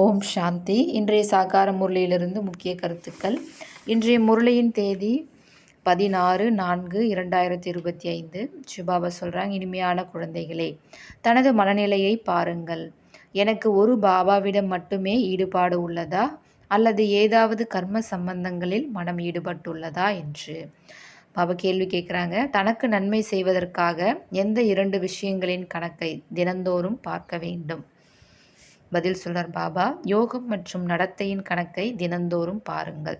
ஓம் சாந்தி. இன்றைய சாகார முரளியிலிருந்து முக்கிய கருத்துக்கள். இன்றைய முரளியின் தேதி பதினாறு நான்கு இரண்டாயிரத்தி இருபத்தி ஐந்து. சுபாபா சொல்கிறாங்க இனிமையான குழந்தைகளே தனது மனநிலையை பாருங்கள். எனக்கு ஒரு பாபாவிடம் மட்டுமே ஈடுபாடு உள்ளதா? அல்லது ஏதாவது கர்ம சம்பந்தங்களில் மனம் ஈடுபட்டுள்ளதா? என்று. பாபா கேள்வி கேட்குறாங்க தனக்கு நன்மை செய்வதற்காக எந்த இரண்டு விஷயங்களின் கணக்கை தினந்தோறும் பார்க்க வேண்டும்? பதில் சொல்றார் பாபா யோகம் மற்றும் நடத்தையின் கணக்கை தினந்தோறும் பாருங்கள்.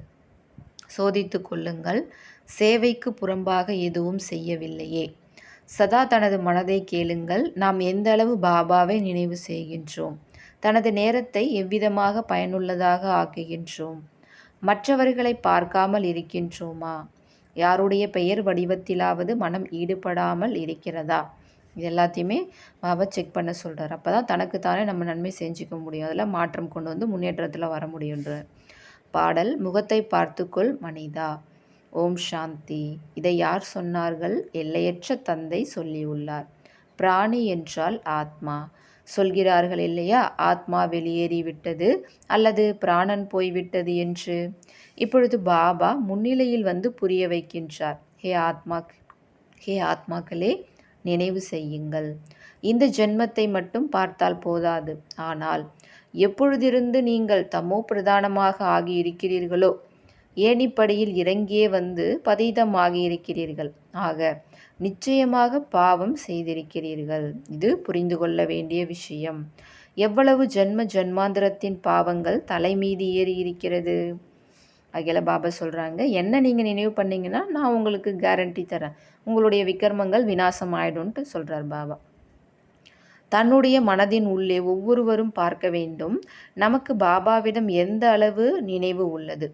சோதித்து கொள்ளுங்கள். சேவைக்கு புறம்பாக எதுவும் செய்யவில்லையே. சதா தனது மனதை கேளுங்கள். நாம் எந்த அளவு பாபாவை நினைவு செய்கின்றோம்? தனது நேரத்தை எவ்விதமாக பயனுள்ளதாக ஆக்குகின்றோம்? மற்றவர்களை பார்க்காமல் இருக்கின்றோமா? யாருடைய பெயர் வடிவத்திலாவது மனம் ஈடுபடாமல் இருக்கிறதா? இது எல்லாத்தையுமே பாபா செக் பண்ண சொல்கிறார் அப்போ தான் தனக்கு தானே நம்ம நன்மை செஞ்சுக்க முடியும். அதில் மாற்றம் கொண்டு வந்து முன்னேற்றத்தில் வர முடியுன்றார் பாடல். முகத்தை பார்த்துக்கொள் மனிதா ஓம் சாந்தி. இதை யார் சொன்னார்கள்? எல்லையற்ற தந்தை சொல்லியுள்ளார் பிராணி என்றால் ஆத்மா. சொல்கிறார்கள் இல்லையா? ஆத்மா வெளியேறிவிட்டது அல்லது பிராணன் போய்விட்டது என்று? இப்பொழுது பாபா முன்னிலையில் வந்து புரிய வைக்கின்றார். ஹே ஆத்மா ஹே ஆத்மாக்களே நினைவு செய்யுங்கள். இந்த ஜென்மத்தை மட்டும் பார்த்தால் போதாது. ஆனால் எப்பொழுதிருந்து நீங்கள் தமோ பிரதானமாக ஆகியிருக்கிறீர்களோ ஏணிப்படியில் இறங்கியே வந்து பதீதமாகியிருக்கிறீர்கள் ஆக நிச்சயமாக பாவம் செய்திருக்கிறீர்கள். இது புரிந்து கொள்ள வேண்டிய விஷயம். எவ்வளவு ஜென்ம ஜென்மாந்திரத்தின் பாவங்கள் தலைமீது ஏறி இருக்கிறது அகில பாபா சொல்கிறாங்க என்ன நீங்கள் நினைவு பண்ணீங்கன்னா நான் உங்களுக்கு கேரண்டி தரேன். உங்களுடைய விக்ரமங்கள் விநாசம் ஆயிடும்ன்ட்டு சொல்கிறார் பாபா. தன்னுடைய மனதின் உள்ளே ஒவ்வொருவரும் பார்க்க வேண்டும். நமக்கு பாபாவிடம் எந்த அளவு நினைவு உள்ளது?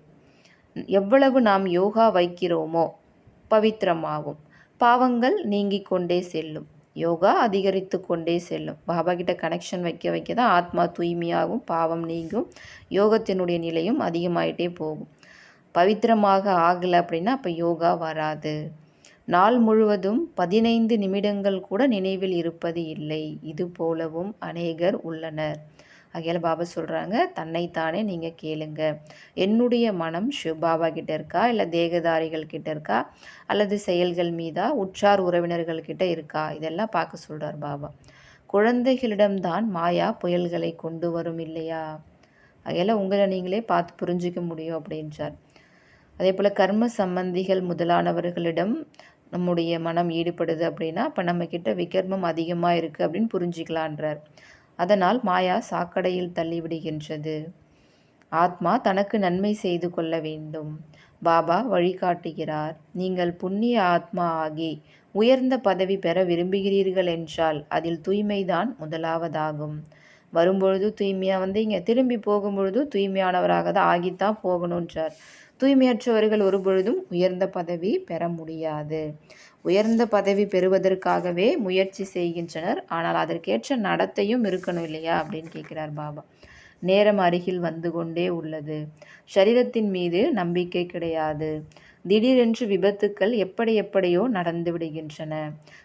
எவ்வளவு நாம் யோகா வைக்கிறோமோ பவித்திரமாகும். பாவங்கள் நீங்கி கொண்டே செல்லும். யோகா அதிகரித்து கொண்டே செல்லும். பாபா கிட்ட கனெக்ஷன் வைக்க வைக்க தான் ஆத்மா தூய்மையாகும் பாவம் நீங்கும் யோகத்தினுடைய நிலையும் அதிகமாயிட்டே போகும். பவித்திரமாக ஆகலை அப்படின்னா அப்போ யோகா வராது. நாள் முழுவதும் பதினைந்து நிமிடங்கள் கூட நினைவில் இருப்பது இல்லை. இது போலவும் அநேகர் உள்ளனர். அகையால் பாபா சொல்கிறாங்க தன்னைத்தானே நீங்கள் கேளுங்க. என்னுடைய மனம் பாபா கிட்ட இருக்கா? இல்லை தேகதாரிகள் கிட்ட இருக்கா? அல்லது செயல்கள் மீதா? உற்றார் உறவினர்கள் கிட்ட இருக்கா? இதெல்லாம் பார்க்க சொல்கிறார் பாபா. குழந்தைகளிடம்தான் மாயா புயல்களை கொண்டு வரும் இல்லையா? அகையால் உங்களை நீங்களே பார்த்து புரிஞ்சிக்க முடியும் அப்படின்றார். அதே போல் கர்ம சம்பந்திகள் முதலானவர்களிடம் நம்முடைய மனம் ஈடுபடுது அப்படின்னா இப்போ நம்மக்கிட்ட விகர்மம் அதிகமாக இருக்குது அப்படின்னு புரிஞ்சிக்கலான்றார். அதனால் மாயா சாக்கடையில் தள்ளிவிடுகின்றது. ஆத்மா தனக்கு நன்மை செய்து கொள்ள வேண்டும். பாபா வழிகாட்டுகிறார் நீங்கள் புண்ணிய ஆத்மா ஆகி உயர்ந்த பதவி பெற விரும்புகிறீர்கள் என்றால் அதில் தூய்மைதான் முதலாவதாகும். வரும்பொழுது தூய்மையாக வந்து இங்கே திரும்பி போகும்பொழுது தூய்மையானவராக தான் ஆகித்தான் போகணுன்றார் தூய்மையற்றவர்கள் ஒருபொழுதும் உயர்ந்த பதவி பெற முடியாது. உயர்ந்த பதவி பெறுவதற்காகவே முயற்சி செய்கின்றனர். ஆனால் அதற்கேற்ற நடத்தையும் இருக்கணும் இல்லையா? அப்படின்னு கேட்குறார் பாபா. நேரம் அருகில் வந்து கொண்டே உள்ளது. சரீரத்தின் மீது நம்பிக்கை கிடையாது. திடீரென்று விபத்துக்கள் எப்படி எப்படியோ நடந்து விடுகின்றன.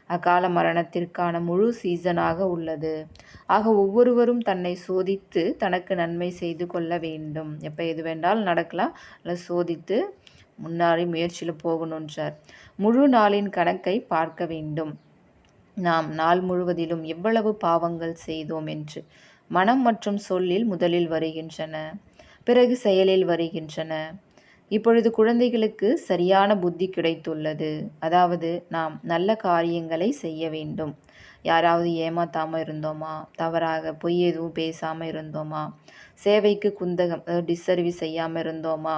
அக்கால மரணத்திற்கான முழு சீசனாக உள்ளது. ஆக ஒவ்வொருவரும் தன்னை சோதித்து தனக்கு நன்மை செய்து கொள்ள வேண்டும். எப்போ எது வேண்டாலும் நடக்கலாம். இல்லை சோதித்து முன்னாடி முயற்சியில் போகணுன்றார் முழு நாளின் கணக்கை பார்க்க வேண்டும். நாம் நாள் முழுவதிலும் எவ்வளவு பாவங்கள் செய்தோம் என்று மனம் மற்றும் சொல்லில் முதலில் வருகின்றன. பிறகு செயலில் வருகின்றன. இப்பொழுது குழந்தைகளுக்கு சரியான புத்தி கிடைத்துள்ளது. அதாவது நாம் நல்ல காரியங்களை செய்ய வேண்டும். யாராவது ஏமாத்தாமல் இருந்தோமா? தவறாக பொய் எதுவும் பேசாமல் இருந்தோமா? சேவைக்கு குந்தகம் டிஸ்சர்வீஸ் செய்யாமல் இருந்தோமா?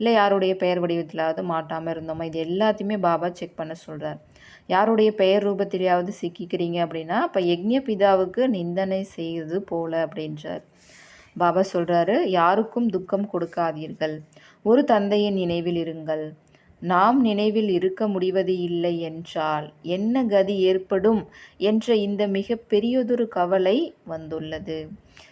இல்லை யாருடைய பெயர் வடிவத்திலாவது மாட்டாமல் இருந்தோமா? இது எல்லாத்தையுமே பாபா செக் பண்ண சொல்கிறார் யாருடைய பெயர் ரூபத்திலேயாவது சிக்கிக்கிறீங்க அப்படின்னா அப்போ யக்ஞ பிதாவுக்கு நிந்தனை செய்வது போல அப்படின்றார். பாபா சொல்கிறாரு யாருக்கும் துக்கம் கொடுக்காதீர்கள். ஒரு தந்தையின் நினைவில் இருங்கள். நாம் நினைவில் இருக்க முடிவது இல்லை என்றால் என்ன கதி ஏற்படும் என்ற இந்த மிக பெரியதொரு கவலை வந்துள்ளது.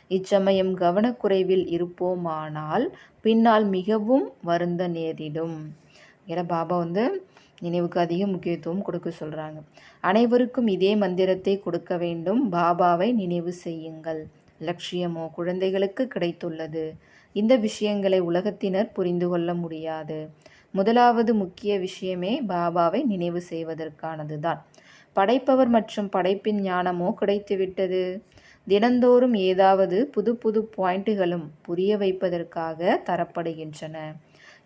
இச்சமயம் கவனக்குறைவில் இருப்போமானால் பின்னால் மிகவும் வருந்த நேரிடும். என பாபா வந்து நினைவுக்கு அதிக முக்கியத்துவம் கொடுக்க சொல்கிறாங்க அனைவருக்கும் இதே மந்திரத்தை கொடுக்க வேண்டும். பாபாவை நினைவு செய்யுங்கள். லட்சியமோ குழந்தைகளுக்கு கிடைத்துள்ளது. இந்த விஷயங்களை உலகத்தினர் புரிந்து கொள்ள முடியாது. முதலாவது முக்கிய விஷயமே பாபாவை நினைவு செய்வதற்கானது தான் படைப்பவர் மற்றும் படைப்பின் ஞானமோ கிடைத்துவிட்டது தினந்தோறும் ஏதாவது புது புது பாயிண்ட்டுகளும் புரிய வைப்பதற்காக தரப்படுகின்றன.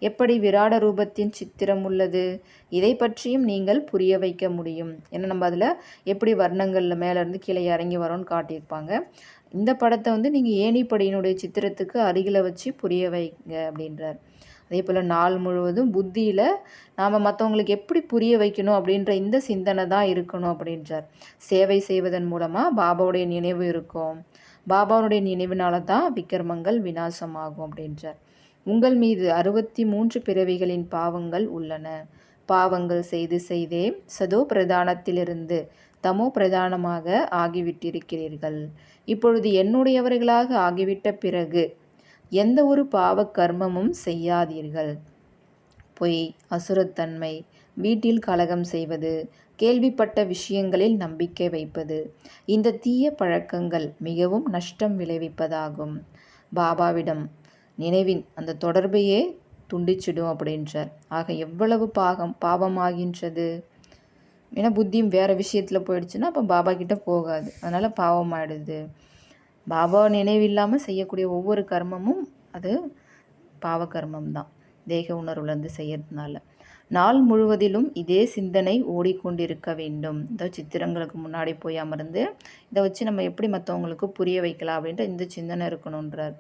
எப்படி விராட ரூபத்தின் சித்திரம் உள்ளது? இதை பற்றியும் நீங்கள் புரிய வைக்க முடியும். ஏன்னா நம்ம அதில் எப்படி வர்ணங்களில் மேலேருந்து கீழே இறங்கி வரோன்னு காட்டியிருப்பாங்க. இந்த படத்தை வந்து நீங்கள் ஏணிப்படியினுடைய சித்திரத்துக்கு அருகில் வச்சு புரிய வைங்க அப்படின்றார். அதே போல் நாள் முழுவதும் புத்தியில் நாம் மற்றவங்களுக்கு எப்படி புரிய வைக்கணும் அப்படின்ற இந்த சிந்தனை தான் இருக்கணும் அப்படின்றார். சேவை செய்வதன் மூலமாக பாபாவுடைய நினைவு இருக்கும். பாபாவுடைய நினைவினால தான் விக்கிரமங்கள் விநாசமாகும் அப்படின்றார். உங்கள் மீது அறுபத்தி மூன்று பிறவிகளின் பாவங்கள் உள்ளன. பாவங்கள் செய்து செய்தே சதோ பிரதானத்திலிருந்து தமோ பிரதானமாக ஆகிவிட்டிருக்கிறீர்கள். இப்பொழுது என்னுடையவர்களாக ஆகிவிட்ட பிறகு எந்த ஒரு பாவ கர்மமும் செய்யாதீர்கள். பொய் அசுரத்தன்மை வீட்டில் கலகம் செய்வது கேள்விப்பட்ட விஷயங்களில் நம்பிக்கை வைப்பது இந்த தீய பழக்கங்கள் மிகவும் நஷ்டம் விளைவிப்பதாகும். பாபாவிடம் நினைவின் அந்த தொடர்பையே துண்டிச்சிடும் அப்படின்றார். ஆக எவ்வளவு பாகம் பாவமாகின்றது? ஏன்னா புத்தியும் வேறு விஷயத்தில் போயிடுச்சுன்னா அப்போ பாபா கிட்ட போகாது. அதனால் பாவமாயிடுது பாபா நினைவில்லாமல் செய்யக்கூடிய ஒவ்வொரு கர்மமும் அது பாவ கர்மம் தான் தேக உணர்வுலேருந்து செய்யறதுனால. நாள் முழுவதிலும் இதே சிந்தனை ஓடிக்கொண்டிருக்க வேண்டும். இந்த சித்திரங்களுக்கு முன்னாடி போய் அமர்ந்து இதை வச்சு நம்ம எப்படி மற்றவங்களுக்கு புரிய வைக்கலாம் அப்படின்ற இந்த சிந்தனை இருக்கணுன்றார்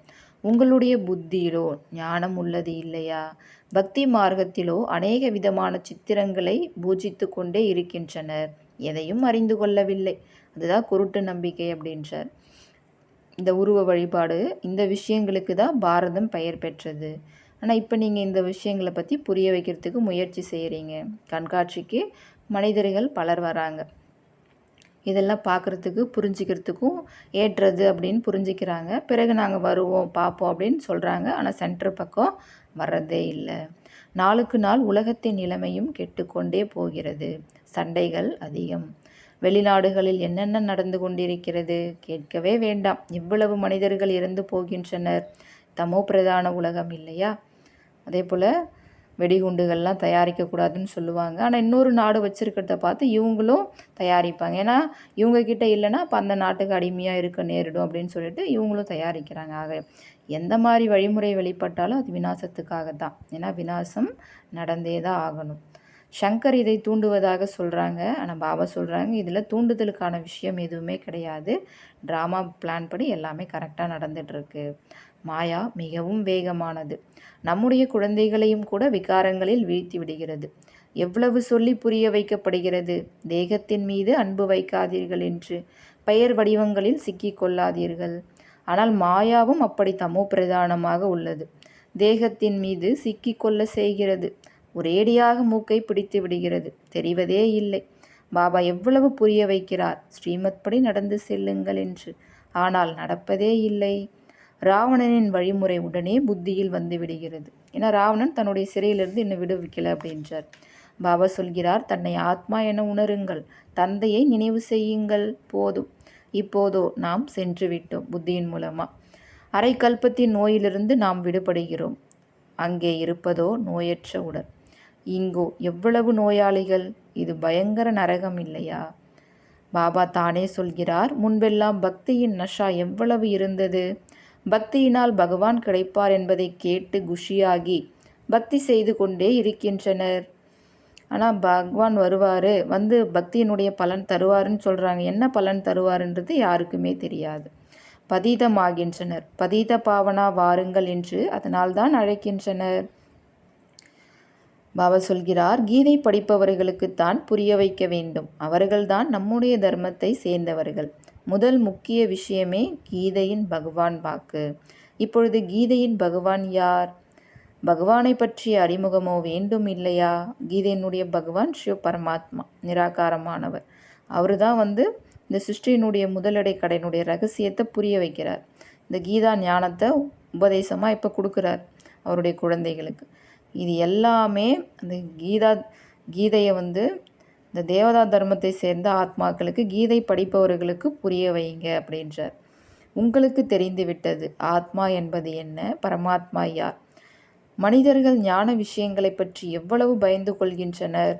உங்களுடைய புத்தியிலோ ஞானம் உள்ளது இல்லையா? பக்தி மார்க்கத்திலோ அநேக விதமான சித்திரங்களை பூஜித்து கொண்டே இருக்கின்றனர். எதையும் அறிந்து கொள்ளவில்லை. அதுதான் குருட்டு நம்பிக்கை அப்படின்றார். இந்த உருவ வழிபாடு இந்த விஷயங்களுக்கு தான் பாரதம் பெயர் பெற்றது. ஆனால் இப்போ நீங்கள் இந்த விஷயங்களை பற்றி புரிய வைக்கிறதுக்கு முயற்சி செய்கிறீங்க கண்காட்சிக்கு மனிதர்கள் பலர் வராங்க. இதெல்லாம் பார்க்குறதுக்கு புரிஞ்சிக்கிறதுக்கும் ஏற்றது அப்படின்னு புரிஞ்சிக்கிறாங்க. பிறகு நாங்கள் வருவோம் பார்ப்போம் அப்படின்னு சொல்கிறாங்க ஆனால் சென்டர் பக்கம் வர்றதே இல்லை. நாளுக்கு நாள் உலகத்தின் நிலைமையும் கெட்டுக்கொண்டே போகிறது. சண்டைகள் அதிகம். வெளிநாடுகளில் என்னென்ன நடந்து கொண்டிருக்கிறது கேட்கவே வேண்டாம். இவ்வளவு மனிதர்கள் இறந்து போகின்றனர். தமோ பிரதான உலகம் இல்லையா? அதே போல் வெடிகுண்டுகள்லாம் தயாரிக்கக்கூடாதுன்னு சொல்லுவாங்க. ஆனால் இன்னொரு நாடு வச்சுருக்கிறத பார்த்து இவங்களும் தயாரிப்பாங்க. ஏன்னா இவங்கக்கிட்ட இல்லைன்னா அப்போ அந்த நாட்டுக்கு அடிமையாக இருக்க நேரிடும் அப்படின்னு சொல்லிட்டு இவங்களும் தயாரிக்கிறாங்க. ஆக எந்த மாதிரி வழிமுறை வெளிப்பட்டாலும் அது விநாசத்துக்காக தான் ஏன்னா விநாசம் நடந்தே தான் ஆகணும். சங்கர் இதை தூண்டுவதாக சொல்கிறாங்க ஆனால் பாபா சொல்கிறாங்க இதில் தூண்டுதலுக்கான விஷயம் எதுவுமே கிடையாது. ட்ராமா பிளான் படி எல்லாமே கரெக்டாக நடந்துகிட்ருக்கு மாயா மிகவும் வேகமானது. நம்முடைய குழந்தைகளையும் கூட விகாரங்களில் வீழ்த்தி விடுகிறது. எவ்வளவு சொல்லி புரிய வைக்கப்படுகிறது? தேகத்தின் மீது அன்பு வைக்காதீர்கள் என்று பெயர் வடிவங்களில் சிக்கிக் கொள்ளாதீர்கள். ஆனால் மாயாவும் அப்படி தமோ பிரதானமாக உள்ளது. தேகத்தின் மீது சிக்கிக்கொள்ள செய்கிறது. ஒரேடியாக மூக்கை பிடித்து விடுகிறது. தெரிவதே இல்லை. பாபா எவ்வளவு புரிய வைக்கிறார்? ஸ்ரீமத் படி நடந்து செல்லுங்கள் என்று. ஆனால் நடப்பதே இல்லை. ராவணனின் வழிமுறை உடனே புத்தியில் வந்து விடுகிறது. ஏன்னா ராவணன் தன்னுடைய சிறையிலிருந்து இன்னும் விடுவிக்கலை அப்படின்றார். பாபா சொல்கிறார் தன்னை ஆத்மா என உணருங்கள். தந்தையை நினைவு செய்யுங்கள். போதும். இப்போதோ நாம் சென்று விட்டோம் புத்தியின் மூலமாக அரை கல்பத்தின் நோயிலிருந்து நாம் விடுபடுகிறோம். அங்கே இருப்பதோ நோயற்ற உடல். இங்கோ எவ்வளவு நோயாளிகள்? இது பயங்கர நரகம் இல்லையா? பாபா தானே சொல்கிறார் முன்பெல்லாம் பக்தியின் நஷா எவ்வளவு இருந்தது? பக்தியினால் பகவான் கிடைப்பார் என்பதை கேட்டு குஷியாகி பக்தி செய்து கொண்டே இருக்கின்றனர். ஆனால் பகவான் வருவார் வந்து பக்தியினுடைய பலன் தருவாருன்னு சொல்கிறாங்க என்ன பலன் தருவாருன்றது யாருக்குமே தெரியாது. பதீதமாகின்றனர். பதீத பாவனா வாருங்கள் என்று அதனால்தான் அழைக்கின்றனர். பாபா சொல்கிறார் கீதை படிப்பவர்களுக்குத்தான் புரிய வைக்க வேண்டும். அவர்கள்தான் நம்முடைய தர்மத்தை சேர்ந்தவர்கள். முதல் முக்கிய விஷயமே கீதையின் பகவான் வாக்கு. இப்பொழுது கீதையின் பகவான் யார்? பகவானை பற்றிய அறிமுகமோ வேண்டும் இல்லையா? கீதையினுடைய பகவான் சிவ பரமாத்மா நிராகாரமானவர். அவர் தான் வந்து இந்த சிருஷ்டியினுடைய முதலடை கடையினுடைய ரகசியத்தை புரிய வைக்கிறார். இந்த கீதா ஞானத்தை உபதேசமாக இப்போ கொடுக்குறார் அவருடைய குழந்தைகளுக்கு. இது எல்லாமே அந்த கீதா கீதையை வந்து இந்த தேவதா தர்மத்தை சேர்ந்த ஆத்மாக்களுக்கு கீதை படிப்பவர்களுக்கு புரிய வைங்க அப்படின்றார். உங்களுக்கு தெரிந்துவிட்டது ஆத்மா என்பது என்ன? பரமாத்மா யார்? மனிதர்கள் ஞான விஷயங்களைப் பற்றி எவ்வளவு பயந்து கொள்கின்றனர்?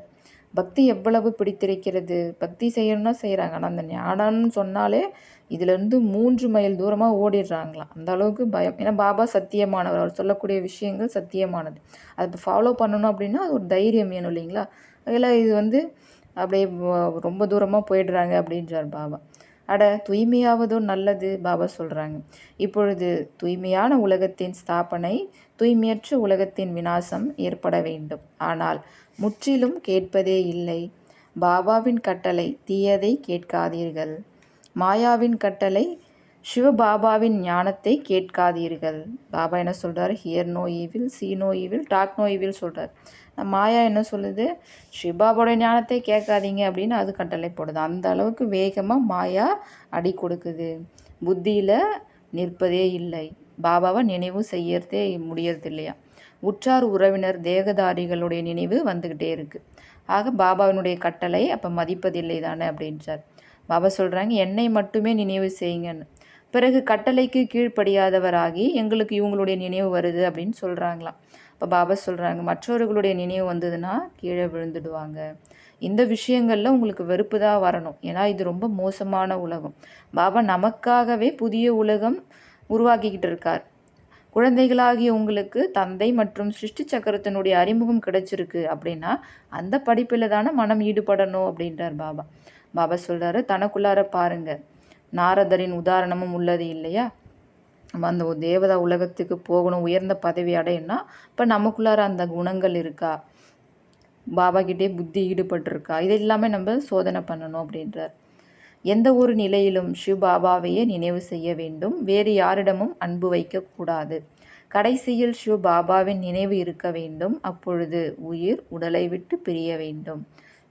பக்தி எவ்வளவு பிடித்திருக்கிறது? பக்தி செய்யணும்னா செய்கிறாங்க ஆனால் அந்த ஞானம்னு சொன்னாலே இதிலேருந்து மூன்று மைல் தூரமாக ஓடிடுறாங்களாம். அந்த அளவுக்கு பயம். ஏன்னா பாபா சத்தியமானவர். அவர் சொல்லக்கூடிய விஷயங்கள் சத்தியமானது. அதை இப்போ ஃபாலோ பண்ணணும் அப்படின்னா அது ஒரு தைரியம் வேணும் இல்லைங்களா? அதில் இது வந்து அப்படியே ரொம்ப தூரமாக போயிடுறாங்க அப்படின்றார் பாபா. அட தூய்மையாவதும் நல்லது பாபா சொல்கிறாங்க இப்பொழுது தூய்மையான உலகத்தின் ஸ்தாபனை தூய்மையற்ற உலகத்தின் விநாசம் ஏற்பட வேண்டும். ஆனால் முற்றிலும் கேட்பதே இல்லை. பாபாவின் கட்டளை தீயதை கேட்காதீர்கள். மாயாவின் கட்டளை சிவபாபாவின் ஞானத்தை கேட்காதீர்கள். பாபா என்ன சொல்கிறார் hear no evil see no evil talk no evil சொல்கிறார் மாயா என்ன சொல்லுது? சிவபாபாவோட ஞானத்தை கேட்காதீங்க அப்படின்னு அது கட்டளை போடுது. அந்த அளவுக்கு வேகமாக மாயா அடி கொடுக்குது. புத்தியில் நிற்பதே இல்லை. பாபாவை நினைவு செய்யறதே முடியறது இல்லையா? உற்றார் உறவினர் தேகதாரிகளுடைய நினைவு வந்துக்கிட்டே இருக்குது ஆக பாபாவினுடைய கட்டளை அப்போ மதிப்பதில்லை தானே அப்படின்றார். பாபா சொல்கிறாங்க என்னை மட்டுமே நினைவு செய்யுங்கன்னு. பிறகு கட்டளைக்கு கீழ்ப்படியாதவராகி எங்களுக்கு இவங்களுடைய நினைவு வருது அப்படின்னு சொல்கிறாங்களாம் இப்போ பாபா சொல்கிறாங்க மற்றவர்களுடைய நினைவு வந்ததுன்னா கீழே விழுந்துடுவாங்க. இந்த விஷயங்களில் உங்களுக்கு வெறுப்பு தான் வரணும். ஏன்னா இது ரொம்ப மோசமான உலகம். பாபா நமக்காகவே புதிய உலகம் உருவாக்கிக்கிட்டு இருக்கார். குழந்தைகளாகிய உங்களுக்கு தந்தை மற்றும் சிருஷ்டி சக்கரத்தினுடைய அறிமுகம் கிடைச்சிருக்கு அப்படின்னா அந்த படிப்பில் தானே மனம் ஈடுபடணும் அப்படின்றார் பாபா. பாபா சொல்கிறாரு தனக்குள்ளார பாருங்கள் நாரதரின் உதாரணமும் உள்ளது இல்லையா? நம்ம அந்த ஒரு தேவதா உலகத்துக்கு போகணும் உயர்ந்த பதவி அடையணும்னா இப்போ நமக்குள்ளார அந்த குணங்கள் இருக்கா? பாபா கிட்டே புத்தி ஈடுபட்டிருக்கா? இது எல்லாமே நம்ம சோதனை பண்ணணும் அப்படின்றார். எந்த ஒரு நிலையிலும் ஷிவ் பாபாவையே நினைவு செய்ய வேண்டும். வேறு யாரிடமும் அன்பு வைக்கக்கூடாது கடைசியில் ஷிவ் பாபாவின் நினைவு இருக்க வேண்டும். அப்பொழுது உயிர் உடலை விட்டு பிரிய வேண்டும்.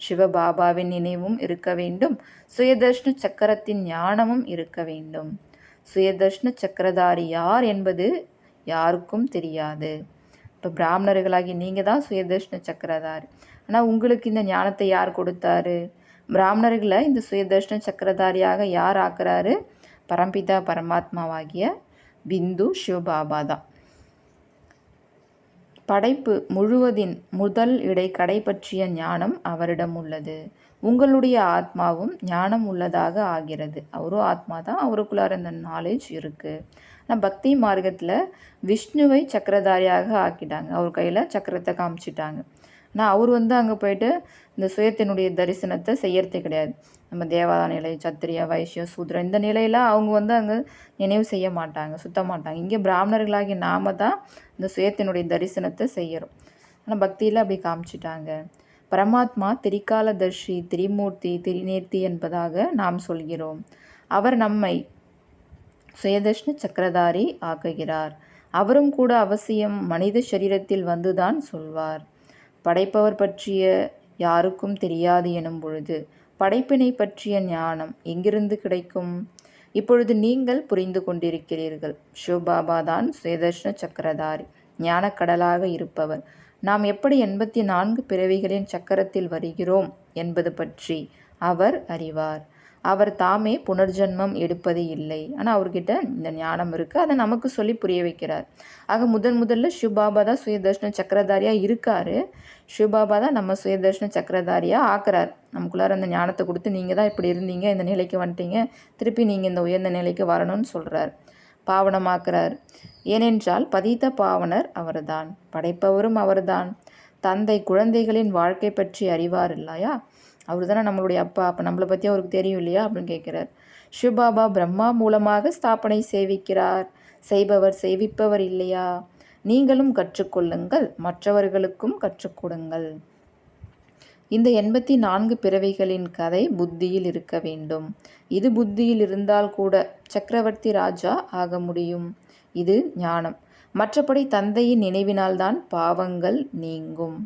சிவபாபாவின் நினைவும் இருக்க வேண்டும். சுயதர்ஷ்ண சக்கரத்தின் ஞானமும் இருக்க வேண்டும். சுயதர்ஷ்ண சக்கரதாரி யார் என்பது யாருக்கும் தெரியாது. இப்போ பிராமணர்களாகி நீங்கள் தான் சுயதர்ஷ்ண சக்கரதாரி. ஆனால் உங்களுக்கு இந்த ஞானத்தை யார் கொடுத்தாரு? பிராமணர்களை இந்த சுயதர்ஷ்ண சக்கரதாரியாக யார் ஆக்குறாரு? பரம்பிதா பரமாத்மாவாகிய பிந்து சிவபாபா தான். படைப்பு முழுவதின் முதல் இடை கடை பற்றிய ஞானம் அவரிடம் உள்ளது. உங்களுடைய ஆத்மாவும் ஞானம் உள்ளதாக ஆகிறது. அவரும் ஆத்மா தான் அவருக்குள்ளார இந்த நாலேஜ் இருக்குது ஆனால் பக்தி மார்க்கத்தில் விஷ்ணுவை சக்கரதாரியாக ஆக்கிட்டாங்க. அவர் கையில் சக்கரத்தை காமிச்சிட்டாங்க. ஆனால் அவர் வந்து அங்கே போயிட்டு இந்த சுயத்தினுடைய தரிசனத்தை செய்யறதே கிடையாது. நம்ம தேவதா நிலை சத்திரிய வைஷ்யம் சூத்ரம் இந்த நிலையில் அவங்க வந்து அங்கே நினைவு செய்ய மாட்டாங்க சுத்த மாட்டாங்க. இங்கே பிராமணர்களாகிய நாம தான் இந்த சுயத்தினுடைய தரிசனத்தை செய்கிறோம் ஆனால் பக்தியில் அப்படி காமிச்சிட்டாங்க. பரமாத்மா திரிகாலதர்ஷி திரிமூர்த்தி திரிநேர்த்தி என்பதாக நாம் சொல்கிறோம். அவர் நம்மை சுயதர்ஷ்ண சக்கரதாரி ஆக்குகிறார். அவரும் கூட அவசியம் மனித சரீரத்தில் வந்துதான் சொல்வார். படைப்பவர் பற்றிய யாருக்கும் தெரியாது எனும் பொழுது படைப்பினை பற்றிய ஞானம் எங்கிருந்து கிடைக்கும்? இப்பொழுது நீங்கள் புரிந்து கொண்டிருக்கிறீர்கள். சிவபாபா தான் சுயதர்ஷ்ண சக்கரதாரி ஞானக்கடலாக இருப்பவர். நாம் எப்படி எண்பத்தி நான்கு பிறவிகளின் சக்கரத்தில் வருகிறோம் என்பது பற்றி அவர் அறிவார். அவர் தாமே புனர்ஜென்மம் எடுப்பது இல்லை. ஆனால் அவர்கிட்ட இந்த ஞானம் இருக்குது அதை நமக்கு சொல்லி புரிய வைக்கிறார். ஆக முதன் முதல்ல சிவபாபா தான் சுயதர்ஷன சக்கரதாரியாக இருக்கார். சிவபாபா தான் நம்ம சுயதர்ஷன சக்கரதாரியாக ஆக்குறார். நமக்குள்ளார அந்த ஞானத்தை கொடுத்து நீங்கள் தான் இப்படி இருந்தீங்க இந்த நிலைக்கு வந்துட்டீங்க. திருப்பி நீங்கள் இந்த உயர்ந்த நிலைக்கு வரணும்னு சொல்கிறார் பாவனமாக்குறார். ஏனென்றால் பதித்த பாவனர் அவர்தான் படைப்பவரும் அவர்தான். தந்தை குழந்தைகளின் வாழ்க்கை பற்றி அறிவார் இல்லையா? அவர் தானே நம்மளுடைய அப்பா. அப்போ நம்மளை பற்றி அவருக்கு தெரியும் இல்லையா? அப்படின்னு கேட்குறார். சிவபாபா பிரம்மா மூலமாக ஸ்தாபனை சேவிக்கிறார். செய்பவர் சேவிப்பவர் இல்லையா? நீங்களும் கற்றுக்கொள்ளுங்கள் மற்றவர்களுக்கும் கற்றுக்கொடுங்கள் இந்த எண்பத்தி நான்கு பிறவைகளின் கதை புத்தியில் இருக்க வேண்டும். இது புத்தியில் இருந்தால் கூட சக்கரவர்த்தி ராஜா ஆக முடியும். இது ஞானம். மற்றபடி தந்தையின் நினைவினால்தான் பாவங்கள் நீங்கும்.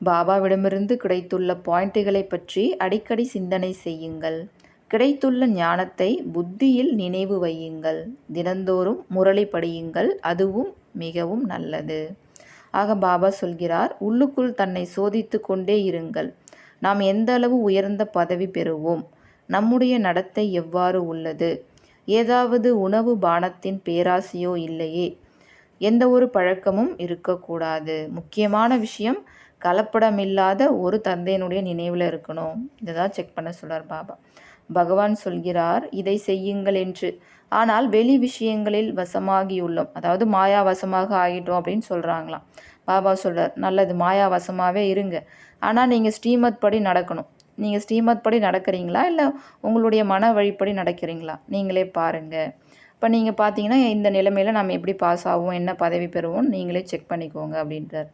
பாபாவிடமிருந்து கிடைத்துள்ள பாயிண்ட்டுகளை பற்றி அடிக்கடி சிந்தனை செய்யுங்கள். கிடைத்துள்ள ஞானத்தை புத்தியில் நினைவு வையுங்கள். தினந்தோறும் முரளி படியுங்கள். அதுவும் மிகவும் நல்லது. ஆக பாபா சொல்கிறார் உள்ளுக்குள் தன்னை சோதித்து கொண்டே இருங்கள். நாம் எந்த அளவு உயர்ந்த பதவி பெறுவோம்? நம்முடைய நடத்தை எவ்வாறு உள்ளது? ஏதாவது உணவு பானத்தின் பேராசையோ இல்லையே? எந்த ஒரு பழக்கமும் இருக்கக்கூடாது. முக்கியமான விஷயம் கலப்படமில்லாத ஒரு தந்தையினுடைய நினைவில் இருக்கணும். இதை தான் செக் பண்ண சொல்கிறார் பாபா. பகவான் சொல்கிறார் இதை செய்யுங்கள் என்று. ஆனால் வெளி விஷயங்களில் வசமாகியுள்ளோம். அதாவது மாயா வசமாக ஆகிட்டோம் அப்படின்னு சொல்கிறாங்களாம் பாபா சொல்கிறார் நல்லது மாயா வசமாகவே இருங்க. ஆனால் நீங்கள் ஸ்ரீமத் படி நடக்கணும். நீங்கள் ஸ்ரீமத் படி நடக்கிறீங்களா? இல்லை உங்களுடைய மன வழிப்படி நடக்கிறீங்களா? நீங்களே பாருங்கள் இப்போ நீங்கள் பார்த்தீங்கன்னா இந்த நிலைமையில் நம்ம எப்படி பாஸ் ஆகும் என்ன பதவி பெறுவோம் நீங்களே செக் பண்ணிக்கோங்க அப்படின்றார்.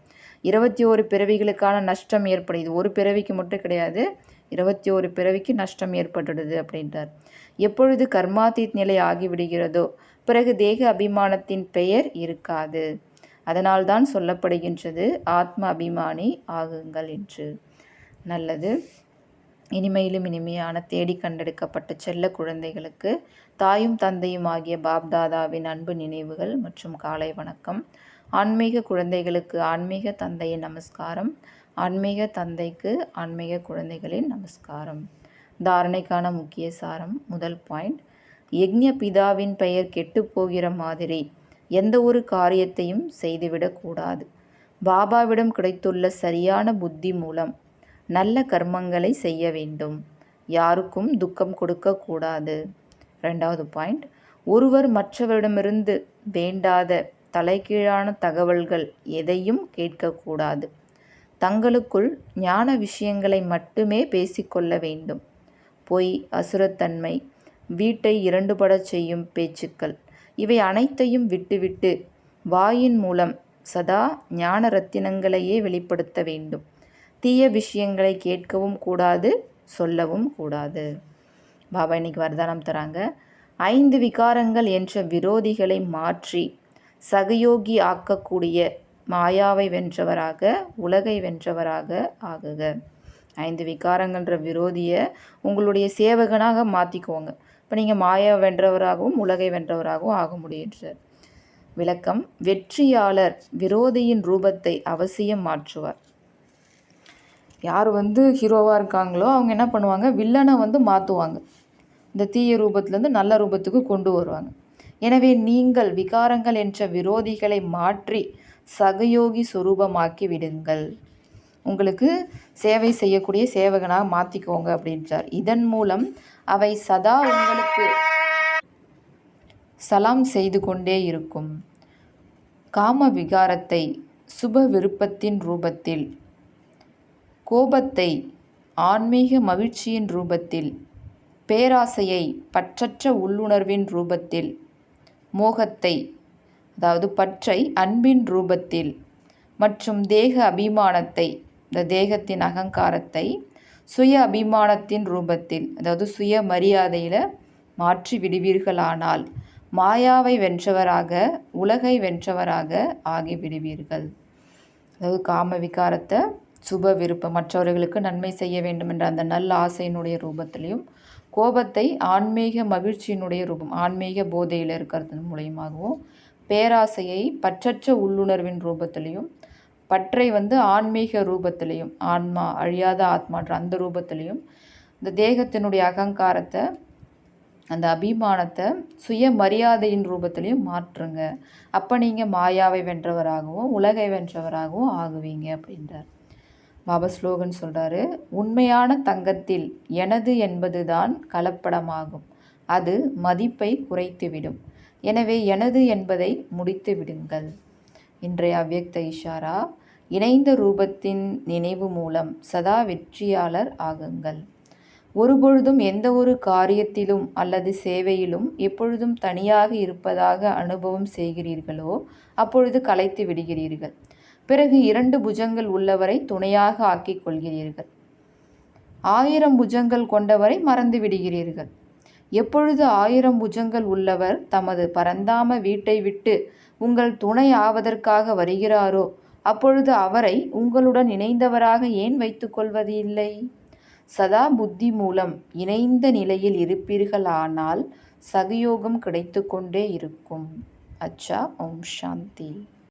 இருபத்தி ஒரு பிறவிகளுக்கான நஷ்டம் ஏற்படுது. ஒரு பிறவிக்கு மட்டும் கிடையாது இருபத்தி ஒரு பிறவிக்கு நஷ்டம் ஏற்பட்டுடுது அப்படின்றார். எப்பொழுது கர்மாதீத் நிலை ஆகிவிடுகிறதோ பிறகு தேக அபிமானத்தின் பெயர் இருக்காது. அதனால்தான் சொல்லப்படுகின்றது ஆத்ம அபிமானி ஆகுங்கள் என்று. நல்லது. இனிமையிலும் இனிமையான தேடி கண்டெடுக்கப்பட்ட செல்ல குழந்தைகளுக்கு தாயும் தந்தையும் ஆகிய பாப்தாதாவின் அன்பு நினைவுகள் மற்றும் காலை வணக்கம். ஆன்மீக குழந்தைகளுக்கு ஆன்மீக தந்தையின் நமஸ்காரம். ஆன்மீக தந்தைக்கு ஆன்மீக குழந்தைகளின் நமஸ்காரம். தாரணைக்கான முக்கிய சாரம் முதல் பாயிண்ட். யக்ஞ பிதாவின் பெயர் கெட்டுப்போகிற மாதிரி எந்த ஒரு காரியத்தையும் செய்துவிடக்கூடாது பாபாவிடம் கிடைத்துள்ள சரியான புத்தி மூலம் நல்ல கர்மங்களை செய்ய வேண்டும். யாருக்கும் துக்கம் கொடுக்கக்கூடாது ரெண்டாவது பாயிண்ட். ஒருவர் மற்றவரிடமிருந்து வேண்டாத தலைகீழான தகவல்கள் எதையும் கேட்கக்கூடாது. தங்களுக்குள் ஞான விஷயங்களை மட்டுமே பேசிக்கொள்ள வேண்டும். பொய் அசுரத்தன்மை வீட்டை இரண்டுபடச் செய்யும் பேச்சுக்கள் இவை அனைத்தையும் விட்டுவிட்டு வாயின் மூலம் சதா ஞான ரத்தினங்களையே வெளிப்படுத்த வேண்டும். தீய விஷயங்களை கேட்கவும் கூடாது சொல்லவும் கூடாது. பாபா இன்னைக்கு வரதானம் தராங்க. ஐந்து விகாரங்கள் என்ற விரோதிகளை மாற்றி சகயோகி ஆக்கக்கூடிய மாயாவை வென்றவராக உலகை வென்றவராக ஆகுக. ஐந்து விகாரங்கள்ன்ற விரோதியை உங்களுடைய சேவகனாக மாற்றிக்கோங்க இப்போ நீங்கள் மாயா வென்றவராகவும் உலகை வென்றவராகவும் ஆக முடியுன்றார் விளக்கம் வெற்றியாளர் விரோதியின் ரூபத்தை அவசியம் மாற்றுவார். யார் வந்து ஹீரோவாக இருக்காங்களோ அவங்க என்ன பண்ணுவாங்க? வில்லனை வந்து மாற்றுவாங்க இந்த தீய ரூபத்துலேருந்து நல்ல ரூபத்துக்கு கொண்டு வருவாங்க. எனவே நீங்கள் விகாரங்கள் என்ற விரோதிகளை மாற்றி சகயோகி சுரூபமாக்கி விடுங்கள். உங்களுக்கு சேவை செய்யக்கூடிய சேவகனாக மாற்றிக்கோங்க அப்படின்றார். இதன் மூலம் அவை சதா உங்களுக்கு சலாம் செய்து கொண்டே இருக்கும். காம விகாரத்தை சுப விருப்பத்தின் ரூபத்தில் கோபத்தை ஆன்மீக மகிழ்ச்சியின் ரூபத்தில் பேராசையை பற்றற்ற உள்ளுணர்வின் ரூபத்தில் மோகத்தை அதாவது பற்றை அன்பின் ரூபத்தில் மற்றும் தேக அபிமானத்தை இந்த தேகத்தின் அகங்காரத்தை சுய அபிமானத்தின் ரூபத்தில் அதாவது சுய மரியாதையில் மாற்றி விடுவீர்களானால் மாயாவை வென்றவராக உலகை வென்றவராக ஆகிவிடுவீர்கள். அதாவது காம விகாரத்தை சுப விருப்பம் மற்றவர்களுக்கு நன்மை செய்ய வேண்டும் என்ற அந்த நல்ல ஆசையினுடைய ரூபத்திலையும் கோபத்தை ஆன்மீக மகிழ்ச்சியினுடைய ரூபம் ஆன்மீக போதையில் இருக்கிறது மூலியமாகவும் பேராசையை பற்றற்ற உள்ளுணர்வின் ரூபத்திலையும் பற்றை வந்து ஆன்மீக ரூபத்திலையும் ஆன்மா அழியாத ஆத்மான்ற அந்த ரூபத்திலையும் இந்த தேகத்தினுடைய அகங்காரத்தை அந்த அபிமானத்தை சுய மரியாதையின் ரூபத்திலையும் மாற்றுங்க. அப்போ நீங்கள் மாயாவை வென்றவராகவும் உலகை வென்றவராகவும் ஆகுவீங்க அப்படின்றார். பாபா ஸ்லோகன் சொல்கிறாரு உண்மையான தங்கத்தில் எனது என்பது தான் கலப்படமாகும். அது மதிப்பை குறைத்துவிடும். எனவே எனது என்பதை முடித்து விடுங்கள். இன்றைய அவ்வியக்த இஷாரா இணைந்த ரூபத்தின் நினைவு மூலம் சதா வெற்றியாளர் ஆகுங்கள். ஒருபொழுதும் எந்த ஒரு காரியத்திலும் அல்லது சேவையிலும் எப்பொழுதும் தனியாக இருப்பதாக அனுபவம் செய்கிறீர்களோ அப்பொழுது கலைத்து விடுகிறீர்கள். பிறகு இரண்டு புஜங்கள் உள்ளவரை துணையாக ஆக்கிக் கொள்கிறீர்கள். ஆயிரம் புஜங்கள் கொண்டவரை மறந்து விடுகிறீர்கள். எப்பொழுது ஆயிரம் புஜங்கள் உள்ளவர் தமது பரந்தாம வீட்டை விட்டு உங்கள் துணை ஆவதற்காக வருகிறாரோ அப்பொழுது அவரை உங்களுடன் இணைந்தவராக ஏன் வைத்துக்கொள்வது இல்லை சதா புத்தி மூலம் இணைந்த நிலையில் இருப்பீர்களானால் சகயோகம் கிடைத்து கொண்டே இருக்கும். அச்சா ஓம் சாந்தி.